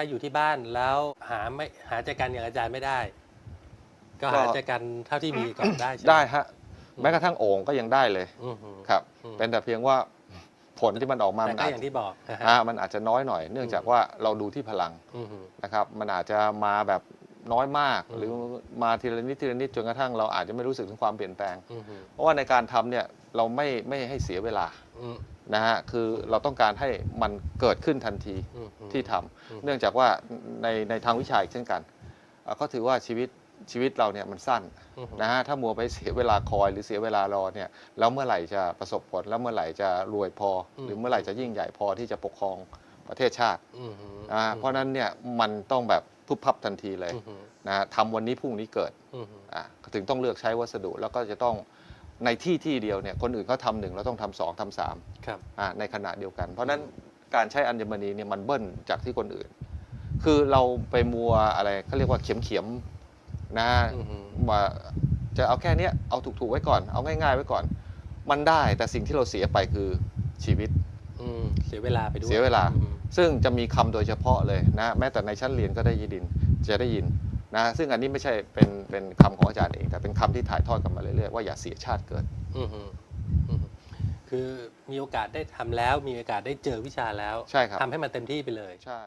ถ้าอยู่ที่บ้านแล้วหาไม่หาใจกันอย่างอาจารย์ไม่ได้ ก็ก็หาใจกันเท่าที่มีก่อนได้ใช่หมได้ฮะแม้กระทั่งโอ่งก็ยังได้เลยอือหือครับ อืม เป็นแต่เพียงว่าผลที่มันออกมาแต่มันก็อาจอย่างที่บอกนะฮะ อ่ามันอาจจะน้อยหน่อย เนื่องจากว่าเราดูที่พลังอือหือนะครับ มันอาจจะมาแบบน้อยมาก อืม หรือมาทีละนิดทีละนิดจนกระทั่งเราอาจจะไม่รู้สึกถึงความเปลี่ยนแปลง อือหือเพราะว่าในการทำเนี่ยเราไม่ไม่ให้เสียเวลาอืม นะฮะคือเราต้องการให้มันเกิดขึ้นทันทีอือหือที่ทำอืม เนื่องจากว่าในในทางวิชาอีกเช่นกันเอ่อก็ถือว่าชีวิตชีวิตเราเนี่ยมันสั้นอือหือนะฮะถ้ามัวไปเสียเวลาคอยหรือเสียเวลารอเนี่ยแล้วเมื่อไหร่จะประสบผลแล้วเมื่อไหร่จะรวยพอหรือเมื่อไหร่จะยิ่งใหญ่พอที่จะปกครองประเทศชาติอือหือนะฮะเพราะฉะนั้นเนี่ยมันต้องแบบพุบพับทันทีเลยอือหือนะฮะทำวันนี้พรุ่งนี้เกิด อือหืออะถึงต้องเลือกใช้วัสดุแล้วก็จะต้อง ในที่ที่เดียวเนี่ยคนอื่นเขาทำหนึ่งเราต้องทำสองทำสามครับ อะในขณะเดียวกัน เพราะฉะนั้นการใช้อัญมณีเนี่ยมันเบิ้ลจากที่คนอื่น คือเราไปมัวอะไรเขาเรียกว่าเข็มเข็มๆนะอือหือว่าจะเอาแค่เนี้ยเอาถูกๆไว้ก่อน เอาง่ายๆไว้ก่อน มันได้แต่สิ่งที่เราเสียไปคือชีวิต อืมเสียเวลาไปด้วยเสียเวลา อืมซึ่งจะมีคำโดยเฉพาะเลยนะ แม้แต่ในชั้นเรียนก็ได้ยินจะได้ยิน นะซึ่งอันนี้ไม่ใช่เป็นเป็นคำของอาจารย์เอง แต่เป็นคำที่ถ่ายทอดกันมาเรื่อยๆว่าอย่าเสียชาติเกิดอือหืออือหือคือมีโอกาสได้ทำแล้ว มีโอกาสได้เจอวิชาแล้วใช่ครับทำให้มันเต็มที่ไปเลยใช่